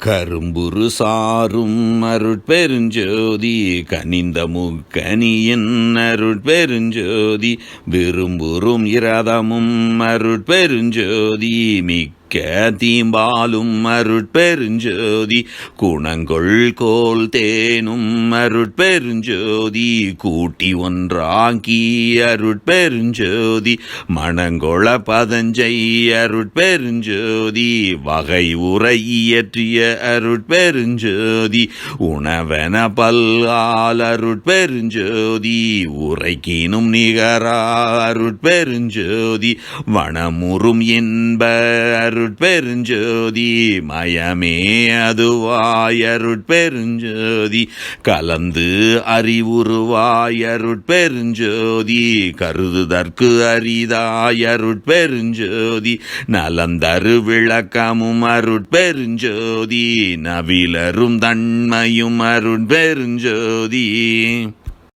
கரும்புரு சாரும் அருட்பெருஞ்சோதி கனிந்த முக்கனியின் அருட்பெருஞ்சோதி விரும்புறும் இரதமும் அருட்பெருஞ்சோதி மிக்க மிக்க தீம்பாலும் அருட்பெருஞ்சோதி குணங்கொள் கோல் தேனும் அருட்பெருஞ்சோதி கூட்டி ஒன்றாங்கி அருட்பெருஞ்சோதி மணங்கொள பதஞ்சை அருட்பெருஞ்சோதி வகை உரை இயற்றிய அருட்பெருஞ்சோதி உணவென பல்லால் அருட்பெருஞ்சோதி உரைக்கினும் நிகரா அருட்பெருஞ்சோதி வனமுறும் என்ப அருட்பெருஞ்சோதி மயமே அதுவாய் அருட்பெருஞ்சோதி கலந்து அறிவுருவாய் அருட்பெருஞ்சோதி கருதுதற்கு அரிதாய் அருட்பெருஞ்சோதி நலந்தரு விளக்கமும் அருட்பெருஞ்சோதி நவிலரும் தன்மையும் அருட்பெருஞ்சோதி.